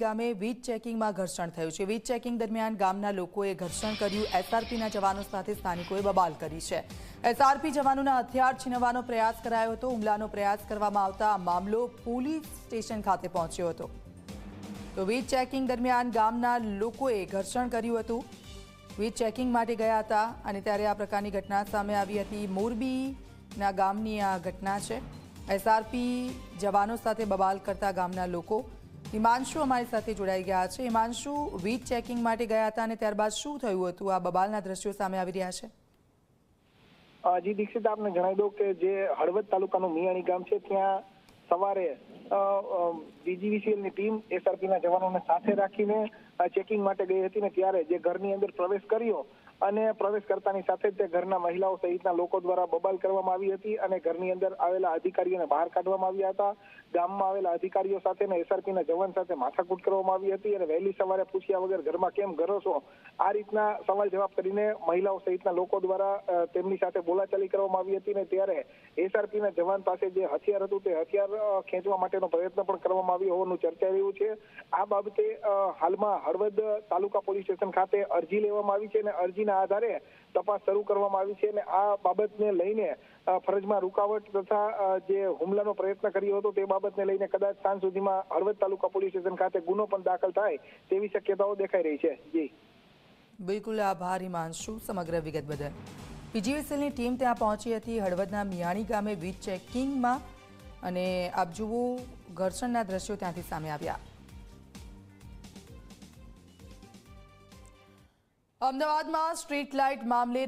ગામે વીજ ચેકિંગમાં ઘર્ષણ થયું છે. વીજ ચેકિંગ દરમિયાન ગામના લોકોએ ઘર્ષણ કર્યું. એસઆરપીના જવાનો સાથે સ્થાનિકોએ બબાલ કરી છે. એસઆરપી જવાનોના હથિયાર છીનવવાનો પ્રયાસ કરાયો હતો. હુમલાનો પ્રયાસ કરવામાં આવતા મામલો પોલીસ સ્ટેશન ખાતે પહોંચ્યો હતો. તો વીજ ચેકિંગ દરમિયાન ગામના લોકોએ ઘર્ષણ કર્યું હતું. વીજ ચેકિંગ માટે ગયા હતા અને ત્યારે આ પ્રકારની ઘટના સામે આવી હતી. મોરબીના ગામની આ ઘટના છે. એસઆરપી જવાનો સાથે બબાલ કરતા ગામના લોકો હિમાંશુ અમારી સાથે જોડાઈ ગયા છે. હિમાંશુ વીજ ચેકિંગ માટે ગયા હતા અને ત્યારબાદ શું થયું હતું? આ બબાલના દ્રશ્યો સામે આવી રહ્યા છે. જી દીક્ષિત, આપને જણાવી દઉં કે જે હળવદ તાલુકાનું મિયાણી ગામ છે, ત્યાં સવારે ડીજીવીસીએલની ટીમ એસઆરપીના જવાનોને સાથે રાખીને ચેકિંગ માટે ગઈ હતી ને ત્યારે જે ઘરની અંદર પ્રવેશ કર્યો અને પ્રવેશ કરતાની સાથે જ તે ઘરના મહિલાઓ સહિતના લોકો દ્વારા બબાલ કરવામાં આવી હતી અને ઘરની અંદર આવેલા અધિકારીઓને બહાર કાઢવામાં આવ્યા હતા. ગામમાં આવેલા અધિકારીઓ સાથે અને એસઆરપી ના જવાન સાથે માથાકૂટ કરવામાં આવી હતી અને વહેલી સવારે પૂછ્યા વગર ઘરમાં કેમ ઘરો છો? આ રીતના સવાલ જવાબ કરીને મહિલાઓ સહિતના લોકો દ્વારા તેમની સાથે બોલાચાલી કરવામાં આવી હતી ને ત્યારે એસઆરપી ના જવાન પાસે જે હથિયાર હતું તે હથિયાર ખેંચવા માટેનો પ્રયત્ન પણ કરવામાં આવ્યો હોવાનું ચર્ચાઈ રહ્યું છે. આ બાબતે હાલમાં હળવદ તાલુકા પોલીસ સ્ટેશન ખાતે અરજી લેવામાં આવી છે અને અરજીના આધારે તપાસ શરૂ કરવામાં આવી છે અને આ બાબતને લઈને ફરજમાં રૂકાવટ તથા જે હુમલાનો પ્રયત્ન કર્યો હતો તે બાબતને લઈને કદાચ સાંજ સુધીમાં હળવદ તાલુકા પોલીસ સ્ટેશન ખાતે ગુનો પણ દાખલ થાય તેવી શક્યતાઓ દેખાઈ રહી છે. જી. બિલકુલ આભાર, હિમાંશુ. સમગ્ર વિગત બદલ. પીજીવીસીએલની ટીમ ત્યાં પહોંચી હતી. હળવદના મિયાણી ગામે વીજ ચેકિંગમાં અને આપ જુઓ, ઘર્ષણના દ્રશ્યો ત્યાંથી સામે આવ્યા. અમદાવાદમાં સ્ટ્રીટ લાઇટ મામલે